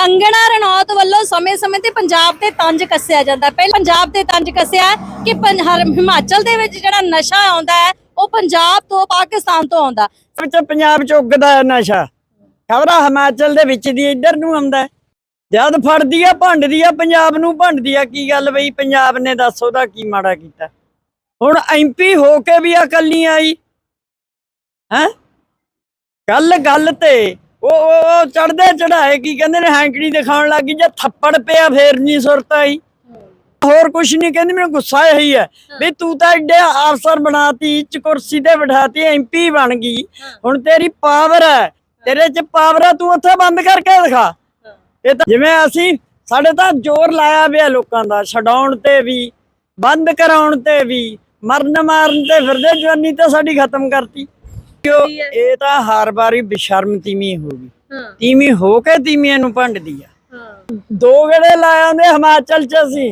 ਕੰਗਣਾ ਰਣੌਤ ਵੱਲੋਂ ਸਮੇਂ-ਸਮੇਂ ਤੇ ਪੰਜਾਬ ਤੇ ਤੰਜ ਕੱਸਿਆ ਜਾਂਦਾ। ਪਹਿਲਾਂ ਪੰਜਾਬ ਤੇ ਤੰਜ ਕੱਸਿਆ ਕਿ ਹਿਮਾਚਲ ਦੇ ਵਿੱਚ ਜਿਹੜਾ ਨਸ਼ਾ ਆਉਂਦਾ ਹੈ, ਉਹ ਪੰਜਾਬ ਤੋਂ, ਪਾਕਿਸਤਾਨ ਤੋਂ ਆਉਂਦਾ। ਵਿੱਚ ਪੰਜਾਬ ਚ ਉੱਗਦਾ ਹੈ ਨਸ਼ਾ। ਖਬਰਾਂ ਹਿਮਾਚਲ ਦੇ ਵਿੱਚ ਦੀ ਇੱਧਰ ਨੂੰ ਆਉਂਦਾ ਜਦ ਫੜਦੀ ਆ, ਭੰਡਦੀ ਆ, ਪੰਜਾਬ ਨੂੰ ਭੰਡਦੀ ਆ, ਕੀ ਗੱਲ ਬਈ? ਪੰਜਾਬ ਨੇ ਦੱਸ ਉਹਦਾ ਕੀ ਮਾੜਾ ਕੀਤਾ। ਹੁਣ ਐਮਪੀ ਹੋ ਕੇ ਵੀ ਅਕਲ ਨਹੀਂ ਆਈ। ਹੈ? ਕੱਲ ਗੱਲ ਤੇ ਉਹ ਉਹ ਚੜਦੇ ਚੜਾਏ ਕੀ ਕਹਿੰਦੇ ਨੇ ਹੈਂਕੜੀ ਦਿਖਾਉਣ ਲੱਗੀ ਜੇ ਥੱਪੜ ਪਿਆ ਫੇਰ ਨਹੀਂ ਸੁਰਤ ਆਈ ਹੋਰ ਕੁਛ ਨਹੀਂ ਕਹਿੰਦੀ ਮੈਨੂੰ ਗੁੱਸਾ ਇਹੀ ਹੈ ਵੀ ਤੂੰ ਤਾਂ ਐਡੇ ਅਫਸਰ ਬਣਾਤੀ ਚ ਕੁਰਸੀ ਤੇ ਬਿਠਾਤੀ ਐਮਪੀ ਬਣ ਗਈ। ਹੁਣ ਤੇਰੀ ਪਾਵਰ ਹੈ ਤੇਰੇ ਚ ਪਾਵਰ ਹੈ ਤੂੰ ਉੱਥੇ ਬੰਦ ਕਰਕੇ ਦਿਖਾ। ਇਹ ਤਾਂ ਜਿਵੇਂ ਅਸੀਂ ਸਾਡੇ ਤਾਂ ਜ਼ੋਰ ਲਾਇਆ ਪਿਆ ਲੋਕਾਂ ਦਾ ਛਡਾਉਣ ਤੇ ਵੀ ਬੰਦ ਕਰਾਉਣ ਤੇ ਵੀ ਮਰਨ ਮਾਰਨ ਤੇ ਫਿਰਦੇ ਜਵਾਨੀ ਤਾਂ ਸਾਡੀ ਖਤਮ ਕਰਤੀ। ਕਿਉਂ? ਇਹ ਤਾਂ ਹਰ ਵਾਰੀ ਬੇਸ਼ਰਮ ਤੀਵੀਂ ਹੋ ਗਈ। ਹਾਂ। ਤੀਵੀਂ ਹੋ ਕੇ ਤੀਵੀਂ ਨੂੰ ਭੰਡਦੀ ਆ। ਦੋ ਗੇੜੇ ਲਾਇਆ ਨੇ ਹਿਮਾਚਲ ਚ ਅਸੀਂ।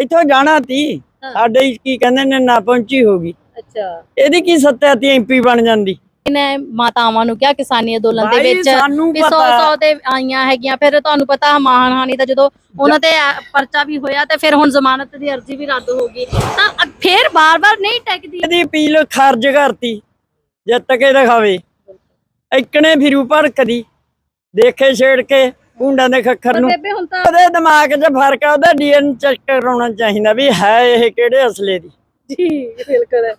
ਇੱਥੋਂ ਜਾਣਾ ਤੀ। ਸਾਡੇ ਕੀ ਕਹਿੰਦੇ ਨੇ ਨਾ ਪਹੁੰਚੀ ਹੋਗੀ ਅੱਛਾ। ਇਹਦੀ ਕੀ ਸੱਤਿਆ ਤੀ ਐਮਪੀ ਬਣ ਜਾਂਦੀ। ਇਹਨੇ ਮਾਤਾਵਾਂ ਨੂੰ ਕਿਹਾ ਕਿਸਾਨੀ ਅੰਦੋਲਨ ਦੇ ਵਿੱਚ। ਵੀ 100 ਪਤਾ। 100 ਤੇ ਆਈਆਂ ਹੈਗੀਆਂ। ਫਿਰ ਤੁਹਾਨੂੰ ਪਤਾ ਮਾਨਹਾਨੀ ਦਾ ਜਦੋਂ ਉਹਨਾਂ ਤੇ ਪਰਚਾ ਵੀ ਹੋਇਆ ਤੇ ਫਿਰ ਹੁਣ ਜ਼ਮਾਨਤ ਦੀ ਅਰਜ਼ੀ ਵੀ ਰੱਦ ਹੋ ਗਈ। ਤਾਂ ਫਿਰ ਬਾਰ-ਬਾਰ ਨਹੀਂ ਟੈਕਦੀ। ਇਹਦੀ ਅਪੀਲ ਖਾਰਜ ਕਰਤੀ। ਜਿੱਤ ਕੇ ਦਿਖਾਵੇ। ਇਕਣੇ ਫਿਰੂ ਭੜਕਦੀ ਦੇਖੇ ਛੇੜ ਕੇ ਕੁੰਡਾਂ ਦੇ ਖੱਖਰ ਨੂੰ। ਬੇਬੇ ਹੁਣ ਤਾਂ ਉਹਦੇ ਦਿਮਾਗ 'ਚ ਫ਼ਰਕ ਆ ਉਹਦਾ ਡੀਐਨ ਚੈੱਕ ਕਰਾਉਣਾ ਚਾਹੀਦਾ ਵੀ ਹੈ ਇਹ ਕਿਹੜੇ ਅਸਲੇ ਦੀ। ਜੀ ਬਿਲਕੁਲ।